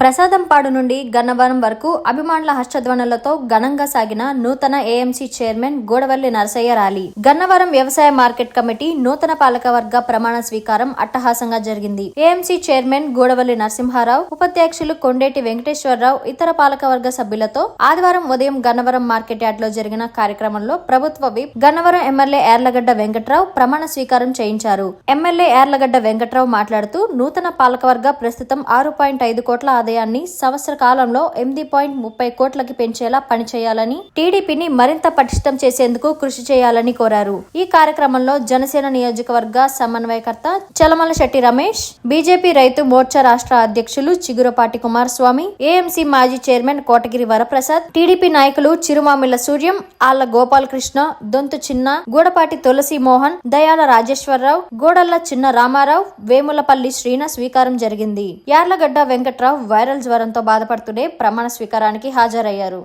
ప్రసాదంపాడు నుండి గన్నవరం వరకు అభిమానుల హర్షధ్వనులతో ఘనంగా సాగిన నూతన AMC chairman Godavalli Narasayya rally. Gannavaram వ్యవసాయ మార్కెట్ కమిటీ నూతన పాలకవర్గ ప్రమాణ స్వీకారం అట్టహాసంగా జరిగింది. ఏఎంసీ చైర్మన్ గోడవల్లి నరసింహారావు ఉపాధ్యక్షులు కొండేటి వెంకటేశ్వరరావు ఇతర పాలకవర్గ సభ్యులతో ఆదివారం ఉదయం గన్నవరం మార్కెట్ యార్డ్లో జరిగిన కార్యక్రమంలో ప్రభుత్వ విప్ గన్నవరం ఎమ్మెల్యే ఏర్లగడ్డ వెంకట్రావు ప్రమాణ స్వీకారం చేయించారు. ఎమ్మెల్యే ఏర్లగడ్డ వెంకట్రావు మాట్లాడుతూ నూతన పాలకవర్గ ప్రస్తుతం ఆరు పాయింట్ ఐదు కోట్ల ఆదాయాన్ని సంవత్సర కాలంలో ఎనిమిది పాయింట్ ముప్పై కోట్లకి పెంచేలా పనిచేయాలని టీడీపీని మరింత పటిష్టం చేసేందుకు కృషి చేయాలని కోరారు. ఈ కార్యక్రమంలో జనసేన నియోజకవర్గ సమన్వయకర్త చలమల శెట్టి రమేష్ బీజేపీ రైతు మోర్చా రాష్ట్ర అధ్యక్షులు చిగురపాటి కుమారస్వామి ఏఎంసీ మాజీ చైర్మన్ కోటగిరి వరప్రసాద్ టీడీపీ నాయకులు చిరుమామిళ్ళ సూర్యం ఆళ్ళ గోపాలకృష్ణ దొంతు చిన్న గూడపాటి తులసి మోహన్ దయాల రాజేశ్వరరావు గోడల్ల చిన్న రామారావు వేములపల్లి శ్రీన స్వీకారం జరిగింది. యార్లగడ్డ వెంకట్రావు వైరల్ జ్వరంతో బాధపడుతూనే ప్రమాణ స్వీకారానికి హాజరయ్యారు.